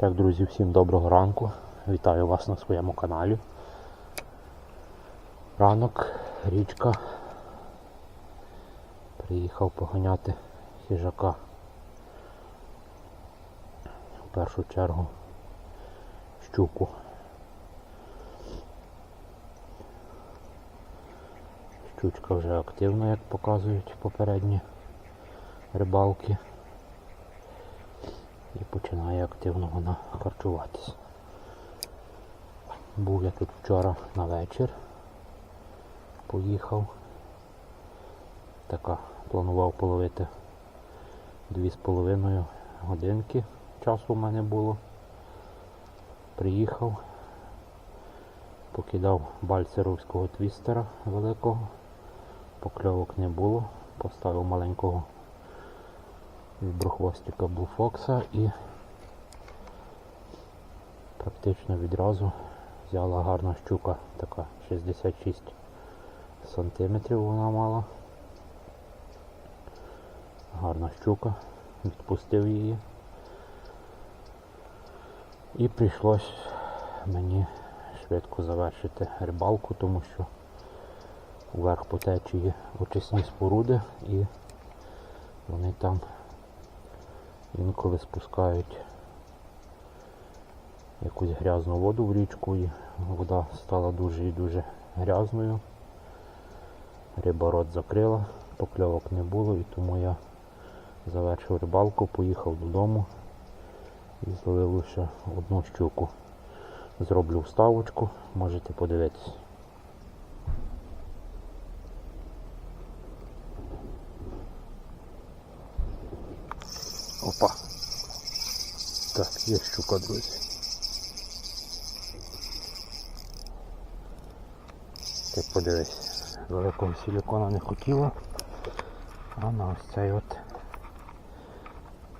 Так, друзі, всім доброго ранку. Вітаю вас на своєму каналі. Ранок, річка. Приїхав поганяти хижака. В першу чергу щуку. Щучка вже активна, як показують попередні рибалки. І починає активно вона харчуватися. Був я тут вчора на вечір. Поїхав. Така планував половити дві з половиною годинки часу у мене було. Приїхав, покидав бальцеровського твістера великого, покльовок не було, поставив маленького віброхвостика Блуфокса і практично відразу взяла гарна щука, така 66 сантиметрів вона мала. Гарна щука, відпустив її. І прийшлось мені швидко завершити рибалку, тому що вверх по течії очисні споруди і вони там інколи спускають якусь грязну воду в річку і вода стала дуже і дуже грязною. Риба рот закрила, покльовок не було і тому я завершив рибалку, поїхав додому і зловив лише одну щуку. Зроблю вставочку, можете подивитись. Опа. Так, є щука, друзі. Ти подивись, великого силікона не хотіла, а на ось цей от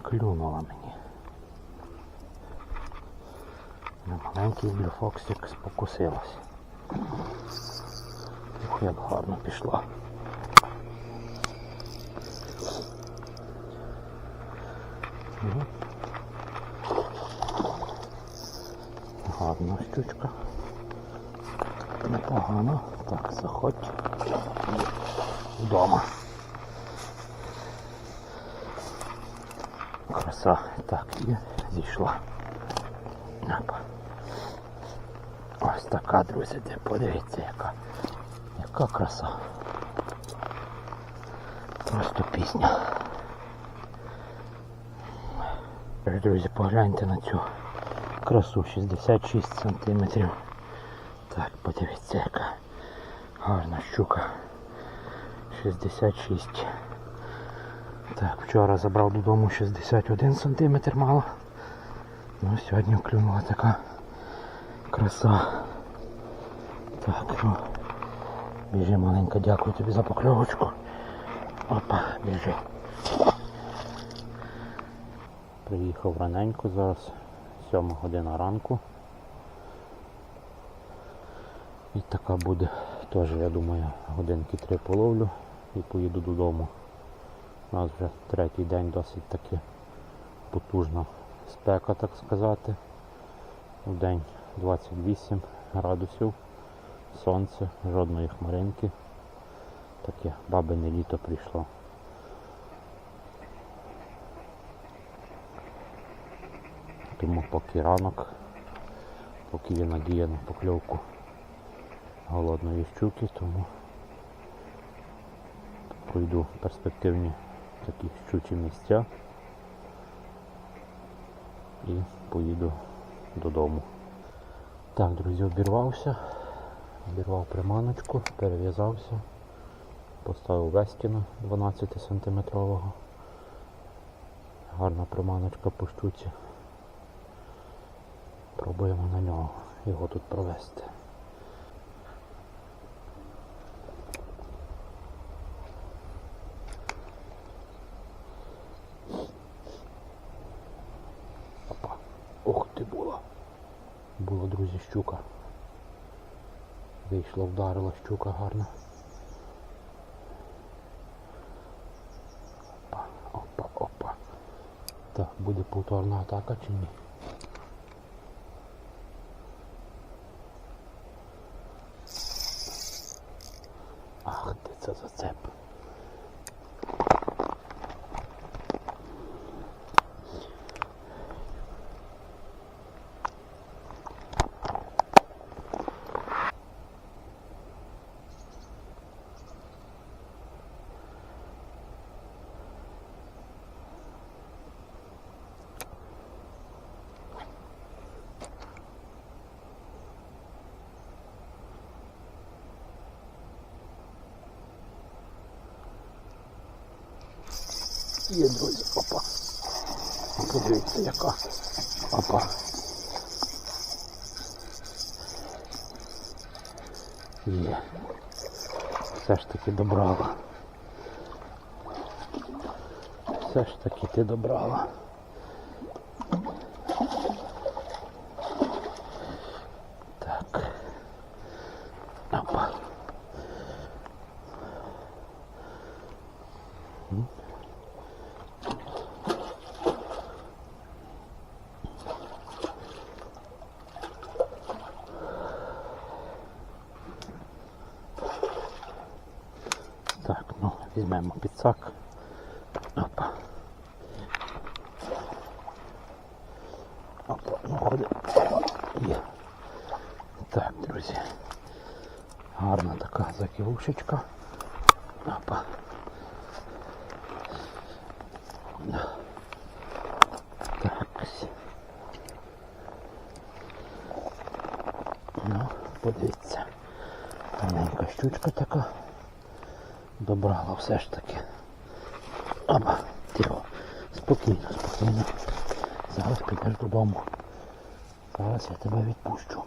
клюнула мені. На маленький блюфоксик спокусилась. Ух, як гарно пішла. Мгм. Гарна щучка. Непогано. Так, заходь. Вдома. Краса. Так, і зійшла. Ось така, друзі, де подивіться, яка. Яка краса. Просто пісня. Друзі, погляньте на цю красу 66 сантиметрів. Так, подивіться, яка гарна щука. 66. Так, вчора забрав додому 61 сантиметр мало. Ну, сьогодні вклюнула така краса. Так, ну, біжи маленька, дякую тобі за покльовочку. Опа, біжи. Приїхав раненько, зараз 7 година ранку. І така буде теж, я думаю, годинки три половлю і поїду додому. У нас вже третій день досить таки потужна спека, так сказати. У день 28 градусів, сонце, жодної хмаринки. Таке бабине літо прийшло. Тому поки ранок, поки є надія на покльовку голодної щуки, тому пройду перспективні такі щучі місця і поїду додому. Так, друзі, обірвався, обірвав приманочку, перев'язався, поставив вестіна 12 сантиметрового. Гарна приманочка по щуці. Пробуємо на нього його тут провести. Опа. Ух ти була. Була, друзі, щука. Вийшла, вдарила щука гарно. Опа, опа, опа. Так, буде повторна атака чи ні? Є, друзі, опа. Подивіться, яка. Опа. Є. Все ж таки добрала. Все ж таки ти добрала. Так. Опа. Так, ну, візьмемо підсак. Опа. Опа, ну ходи. Опа, Є. Так, друзі. Гарна така закілушечка. Опа. Так. Ну, подивіться. Маленька щучка така. Добрала все ж таки. Опа, тихо. Спокійно, спокійно. Зараз підеш додому. Зараз я тебе відпущу.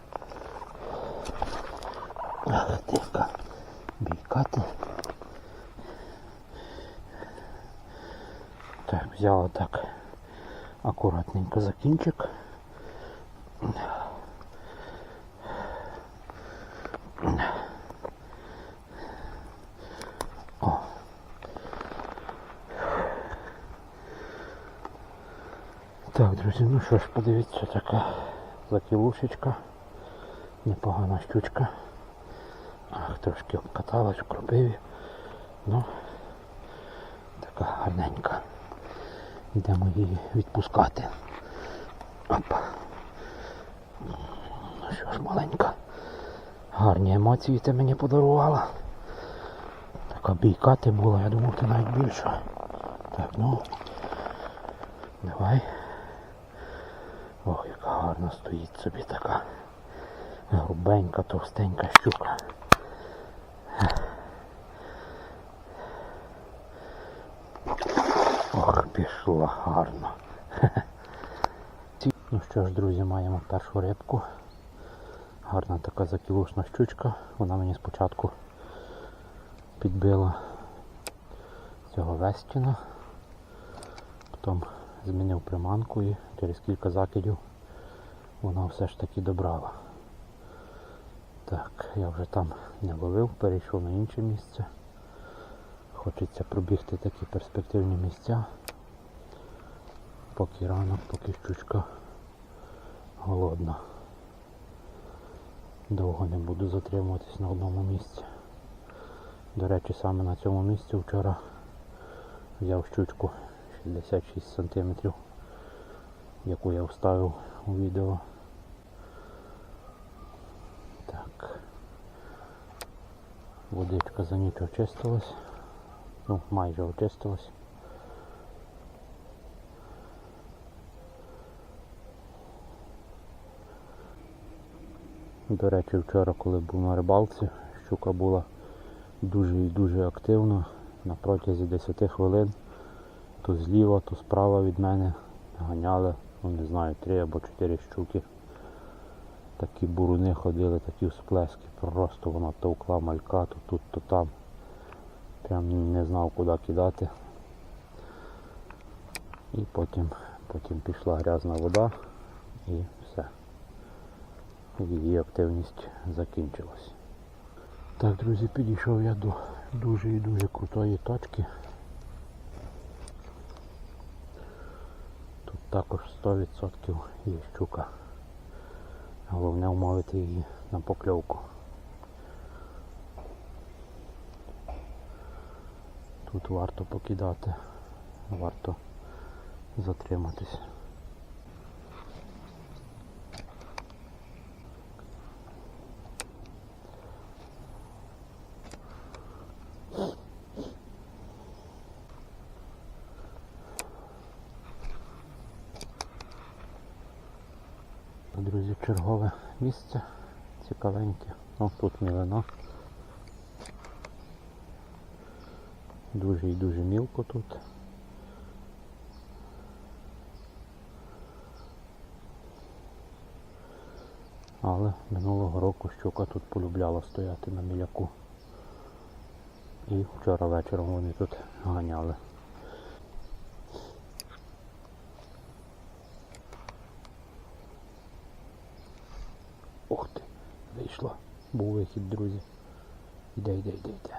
Ах, тихо. Бійкати. Так, взяла так акуратненько за кінчик. Так, друзі, ну що ж, подивіться, така закілушечка. Непогана щучка. Ах, трошки обкаталась в кропиві. Ну, така гарненька. Йдемо її відпускати. Опа. Ну що ж, маленька. Гарні емоції ти мені подарувала. Така бійка ти була, я думав, ти навіть більша. Так, ну. Давай. Ох, яка гарна стоїть собі така грубенька, товстенька щука. Ох, пішла гарно. Ну що ж, друзі, маємо першу рибку. Гарна така закілушна щучка. Вона мені спочатку підбила цього вестіна. Потім змінив приманку і через кілька закидів вона все ж таки добрала. Так, я вже там не ловив, перейшов на інше місце. Хочеться пробігти такі перспективні місця. Поки ранок, поки щучка голодна. Довго не буду затримуватись на одному місці. До речі, саме на цьому місці вчора взяв щучку 66 см, яку я вставив у відео. Так. Водичка за ніч очистилась. Ну, майже очистилась. До речі, вчора, коли був на рибалці, щука була дуже і дуже активна. На протязі 10 хвилин то зліва, то справа від мене ганяли, ну не знаю, три або чотири щуки. Такі буруни ходили, такі всплески, просто вона товкла малька, то тут, то там. Прям не знав куди кидати. І потім, потім пішла грязна вода і все. Її активність закінчилась. Так, друзі, підійшов я до дуже і дуже крутої точки. Також 100% є щука. Головне умовити її на покльовку. Тут варто покидати, варто затриматись. місце. Цікавеньке. О, тут мілина. Дуже і дуже мілко тут. Але минулого року щука тут полюбляла стояти на міляку. І вчора вечором вони тут ганяли. Був вихід, друзі. Йде, йде, йде, йде.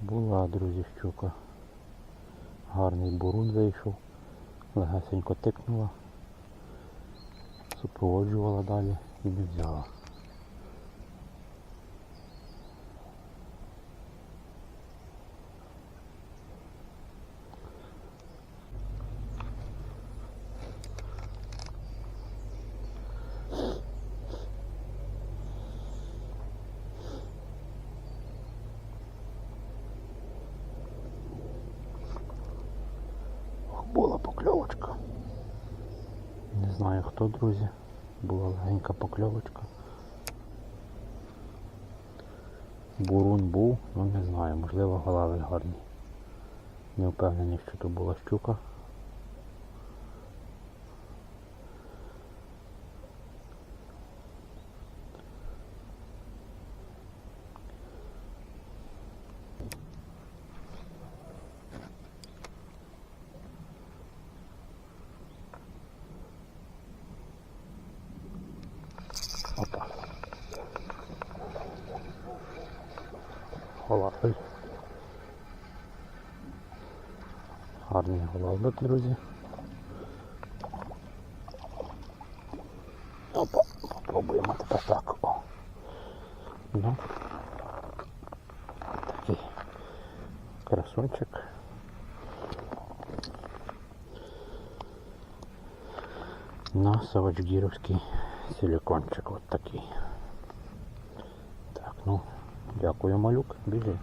Була, друзі, щука. Гарний бурун вийшов, легасенько тикнула, супроводжувала далі і не взяла. Ох, була покльовочка. Не знаю хто, друзі. Була легенька покльовочка. Бурун був, ну не знаю, можливо голови гарні. Не впевнений, що то була щука. Опа. Голавль. Гарний голавлик, друзі. Опа, попробуємо тепер так. О. Ну. Такий красунчик. На Савачгіровський силикончик от такий. Так, ну, дякую, малюк, біжи.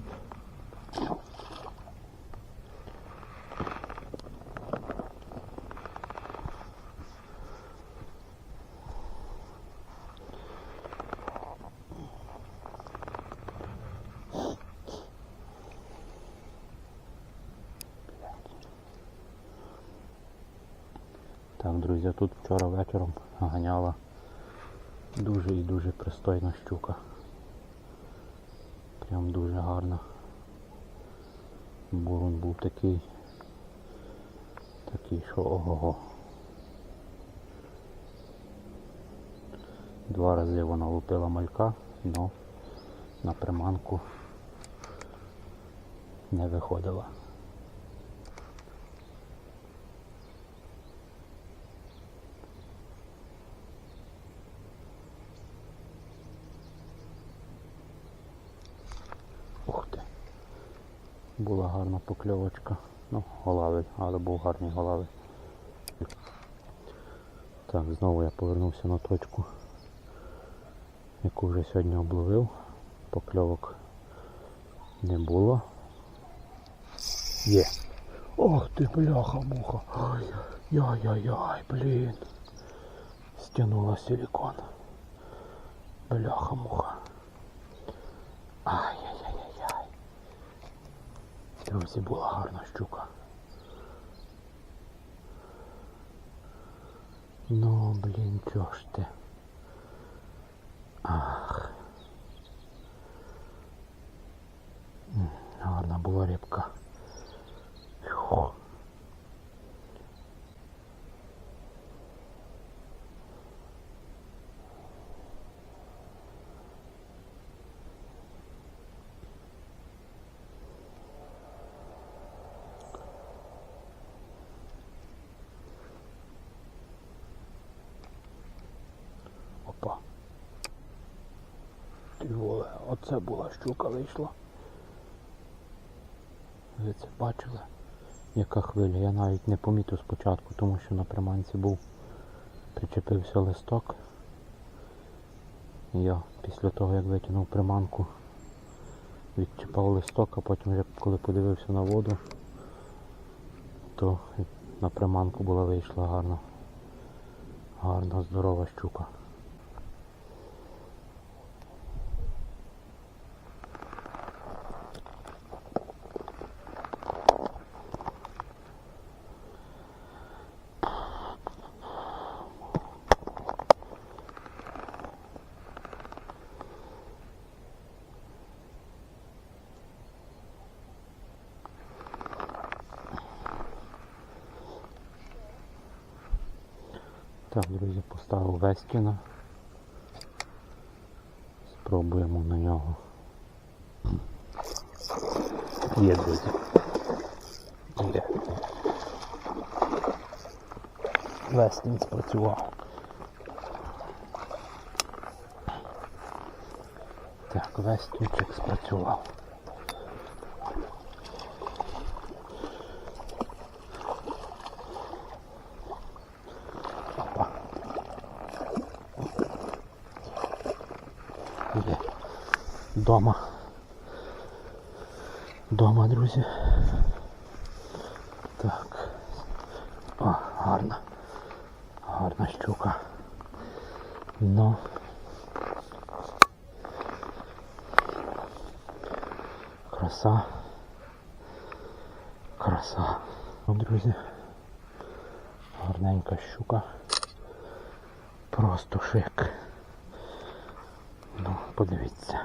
Так, друзі, тут вчора вечором ганяла дуже і дуже пристойна щука. Прям дуже гарна. Бурун був такий, такий, що ого-го. Два рази вона лупила малька, але на приманку не виходила. Була гарна покльовочка. Ну, голавель, але був гарний голавель. Так, знову я повернувся на точку, яку вже сьогодні обловив. Покльовок не було. Є. Ох ти, бляха муха. Ай, яй-яй-яй, блін. Стянула силикон. Бляха Друзі, була гарна щука. Ну, блін, чого ж ти? Ах. Гарна була рибка. Фух. Опа. Ти оце була щука вийшла. Ви це бачили? Яка хвиля? Я навіть не помітив спочатку, тому що на приманці був причепився листок. Я після того як витягнув приманку, відчіпав листок, а потім вже коли подивився на воду, то на приманку була вийшла гарна, гарна здорова щука. Так, друзі, поставив Вестіна. Спробуємо на нього. Є, друзі. Є. Вестін спрацював. Так, Вестінчик спрацював. Є. Дома. Дома, друзі. Так. О, гарна. Гарна щука. Ну. Краса. Ну, друзі. Гарненька щука. Просто шик. Ну, подивіться.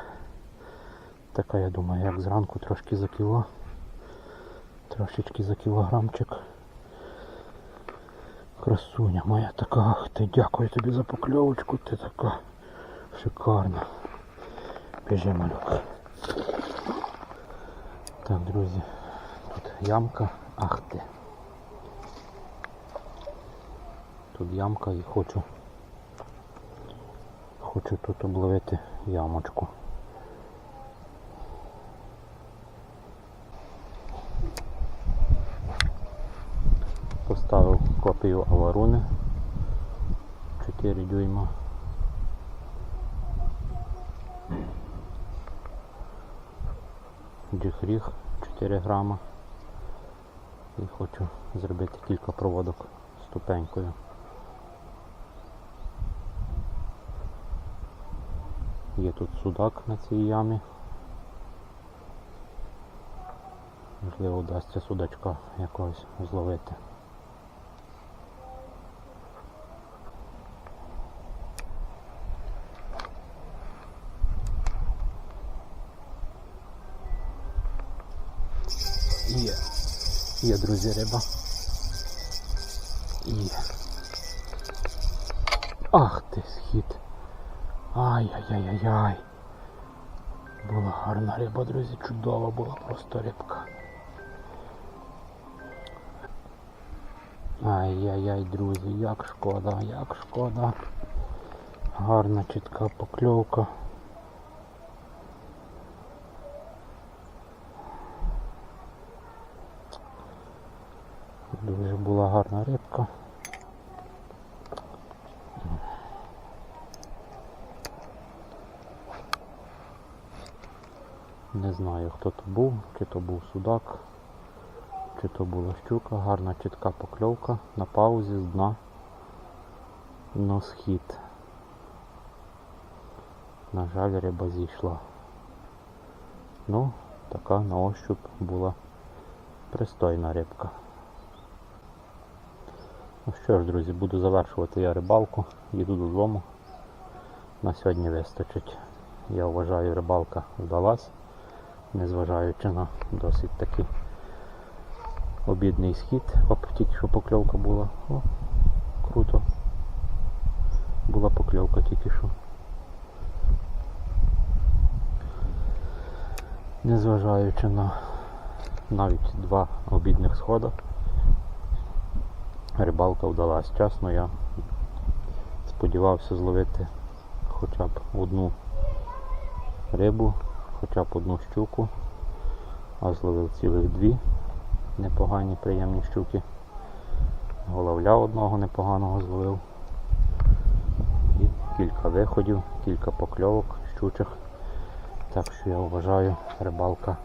Така, я думаю, як зранку трошки за кіло. Трошечки за кілограмчик. Красуня моя така, ах ти, дякую тобі за покльовочку, ти така шикарна. Біжи, малюк. Так, друзі, тут ямка, ах ти. Тут ямка і хочу. Хочу тут обловити ямочку. Копію аваруни 4 дюйма. Джихріг 4 грама. І хочу зробити кілька проводок ступенькою. Є тут судак на цій ямі. Можливо, вдасться судачка якогось зловити. Є. Є, друзі, риба. Є. Ах ти схід. Ай-яй-яй-яй-яй. Була гарна риба, друзі, чудова була просто рибка. Ай-яй-яй, друзі, як шкода, як шкода. Гарна чітка покльовка. Дуже була гарна рибка. Не знаю хто то був, чи то був судак, чи то була щука, гарна чітка покльовка на паузі з дна на схід. На жаль, риба зійшла. Ну, така на ощуп була пристойна рибка. Ну що ж, друзі, буду завершувати я рибалку, їду додому. На сьогодні вистачить. Я вважаю, рибалка вдалась, незважаючи на досить такий обідний схід. Оп, тільки що покльовка була. О, круто. Була покльовка тільки що. Незважаючи на навіть два обідних сходи. Рибалка вдалась. Чесно, я сподівався зловити хоча б одну рибу, хоча б одну щуку, а зловив цілих дві непогані, приємні щуки. Головля одного непоганого зловив. І кілька виходів, кілька покльовок щучих. Так що я вважаю, рибалка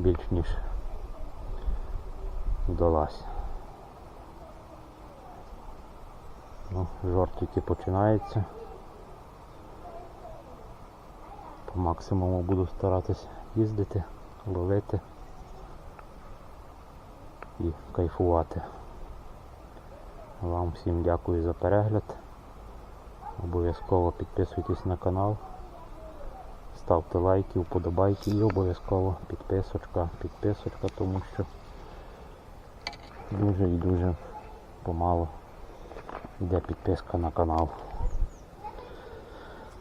більш ніж вдалась. Ну, жор тільки починається. По максимуму буду старатись їздити, ловити і кайфувати. Вам всім дякую за перегляд. Обов'язково підписуйтесь на канал, ставте лайки, вподобайки і обов'язково підписочка, підписочка, тому що дуже і дуже помало йде підписка на канал.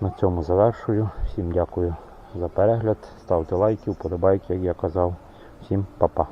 На цьому завершую. Всім дякую за перегляд. Ставте лайки, вподобайки, як я казав. Всім па-па.